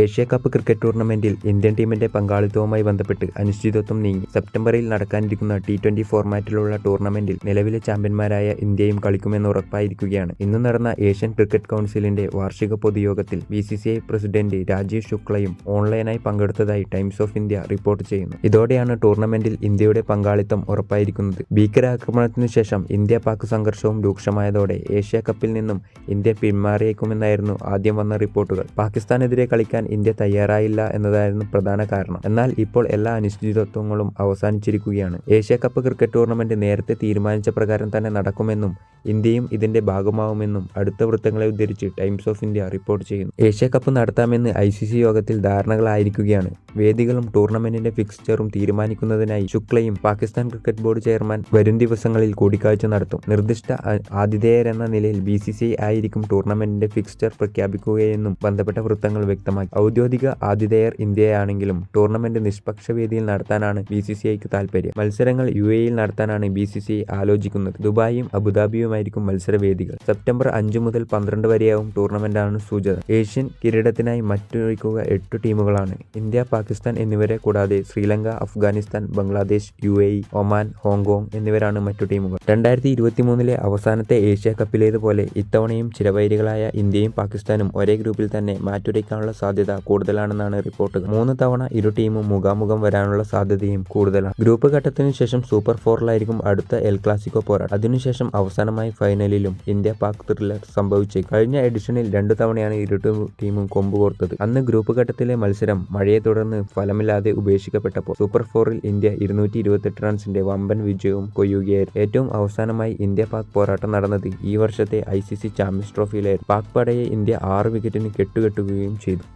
Asia cup cricket ടൂർണമെന്റിൽ Indian ടീമിന്റെ പങ്കാളിത്തവുമായി ബന്ധപ്പെട്ട് അനിശ്ചിതത്വം നീങ്ങി. സെപ്റ്റംബറിൽ നടക്കാനിരിക്കുന്ന ടി ട്വന്റി ഫോർമാറ്റിലുള്ള ടൂർണമെന്റിൽ നിലവിലെ ചാമ്പ്യന്മാരായ ഇന്ത്യയും കളിക്കുമെന്ന് ഉറപ്പായിരിക്കുകയാണ്. ഇന്ന് നടന്ന ഏഷ്യൻ ക്രിക്കറ്റ് കൗൺസിലിന്റെ വാർഷിക പൊതുയോഗത്തിൽ B C C I president Rajiv ശുക്ലയും ഓൺലൈനായി പങ്കെടുത്തതായി ടൈംസ് ഓഫ് ഇന്ത്യ റിപ്പോർട്ട് ചെയ്യുന്നു. ഇതോടെയാണ് ടൂർണമെന്റിൽ ഇന്ത്യയുടെ പങ്കാളിത്തം ഉറപ്പായിരിക്കുന്നത്. ഭീകരാക്രമണത്തിനു ശേഷം ഇന്ത്യ പാക് സംഘർഷവും രൂക്ഷമായതോടെ ഏഷ്യ കപ്പിൽ നിന്നും ഇന്ത്യ പിന്മാറിയേക്കുമെന്നായിരുന്നു ആദ്യം വന്ന റിപ്പോർട്ടുകൾ. പാകിസ്ഥാനെതിരെ കളിക്കാൻ ഇന്ത്യ തയ്യാറായില്ല എന്നതായിരുന്നു പ്രധാന കാരണം. എന്നാൽ ഇപ്പോൾ എല്ലാ അനിശ്ചിതത്വങ്ങളും അവസാനിച്ചിരിക്കുകയാണ്. ഏഷ്യ കപ്പ് ക്രിക്കറ്റ് ടൂർണമെന്റ് നേരത്തെ തീരുമാനിച്ച പ്രകാരം തന്നെ നടക്കുമെന്നും ഇന്ത്യയും ഇതിന്റെ ഭാഗമാവുമെന്നും അടുത്ത വൃത്തങ്ങളെ ഉദ്ധരിച്ച് ടൈംസ് ഓഫ് ഇന്ത്യ റിപ്പോർട്ട് ചെയ്യുന്നു. ഏഷ്യ കപ്പ് നടത്താമെന്ന് ഐ സി സി യോഗത്തിൽ ധാരണകളായിരിക്കുകയാണ്. വേദികളും ടൂർണമെന്റിന്റെ ഫിക്സ്ചറും തീരുമാനിക്കുന്നതിനായി ശുക്ലയും പാകിസ്ഥാൻ ക്രിക്കറ്റ് ബോർഡ് ചെയർമാൻ വരും ദിവസങ്ങളിൽ കൂടിക്കാഴ്ച നടത്തും. നിർദ്ദിഷ്ട ആതിഥേയരെന്ന നിലയിൽ ബി സി സി ആയിരിക്കും ടൂർണമെന്റിന്റെ ഫിക്സ്ചർ പ്രഖ്യാപിക്കുകയെന്നും ബന്ധപ്പെട്ട വൃത്തങ്ങൾ വ്യക്തമാക്കി. ഔദ്യോഗിക ആതിഥേയർ ഇന്ത്യയാണെങ്കിലും ടൂർണമെന്റ് നിഷ്പക്ഷ വേദിയിൽ നടത്താനാണ് ബി സി സി ഐക്ക് താൽപര്യം. മത്സരങ്ങൾ യു എയിൽ നടത്താനാണ് ബി സി സി ഐ ആലോചിക്കുന്നത്. ദുബായും അബുദാബിയുമായിരിക്കും മത്സരവേദികൾ. സെപ്റ്റംബർ അഞ്ച് മുതൽ പന്ത്രണ്ട് വരെയാവും ടൂർണമെന്റാണ് സൂചന. ഏഷ്യൻ കിരീടത്തിനായി മറ്റൊരുക്കുക എട്ട് ടീമുകളാണ്. ഇന്ത്യ പാകിസ്ഥാൻ എന്നിവരെ കൂടാതെ Sri Lanka Afghanistan Bangladesh U A Oman Hong Kong എന്നിവരാണ് മറ്റു ടീമുകൾ. രണ്ടായിരത്തി ഇരുപത്തി മൂന്നിലെ അവസാനത്തെ ഏഷ്യ കപ്പിലേതുപോലെ ഇത്തവണയും ചിരവൈരികളായ ഇന്ത്യയും പാകിസ്ഥാനും ഒരേ ഗ്രൂപ്പിൽ തന്നെ മാറ്റുരയ്ക്കാനുള്ള സാധ്യത കൂടുതലാണെന്നാണ് റിപ്പോർട്ടുകൾ. മൂന്ന് തവണ ഇരു ടീമും മുഖാമുഖം വരാനുള്ള സാധ്യതയും കൂടുതലാണ്. ഗ്രൂപ്പ് ഘട്ടത്തിനു ശേഷം സൂപ്പർ ഫോറിലായിരിക്കും അടുത്ത എൽ ക്ലാസിക്കോ പോരാട്ടം. അതിനുശേഷം അവസാനമായി ഫൈനലിലും ഇന്ത്യ പാക് ത്രില്ലർ സംഭവിച്ചു. കഴിഞ്ഞ എഡിഷനിൽ രണ്ടു തവണയാണ് ഇരു ടീമും കൊമ്പ് കോർത്തത്. അന്ന് ഗ്രൂപ്പ് ഘട്ടത്തിലെ മത്സരം മഴയെ തുടർന്ന് ഫലമില്ലാതെ ഉപേക്ഷിക്കപ്പെട്ടപ്പോൾ സൂപ്പർ ഫോറിൽ ഇന്ത്യ ഇരുന്നൂറ്റി ഇരുപത്തെട്ട് റൺസിന്റെ വമ്പൻ വിജയവും കൊയ്യുകയായിരുന്നു. ഏറ്റവും അവസാനമായി ഇന്ത്യ പാക് പോരാട്ടം നടന്നത് ഈ വർഷത്തെ ഐ സി സി ചാമ്പ്യൻസ് ട്രോഫിയിലായിരുന്നു പാക് പടയെ ഇന്ത്യ ആറ് വിക്കറ്റിന് കെട്ടുകെട്ടുകയും ചെയ്തു.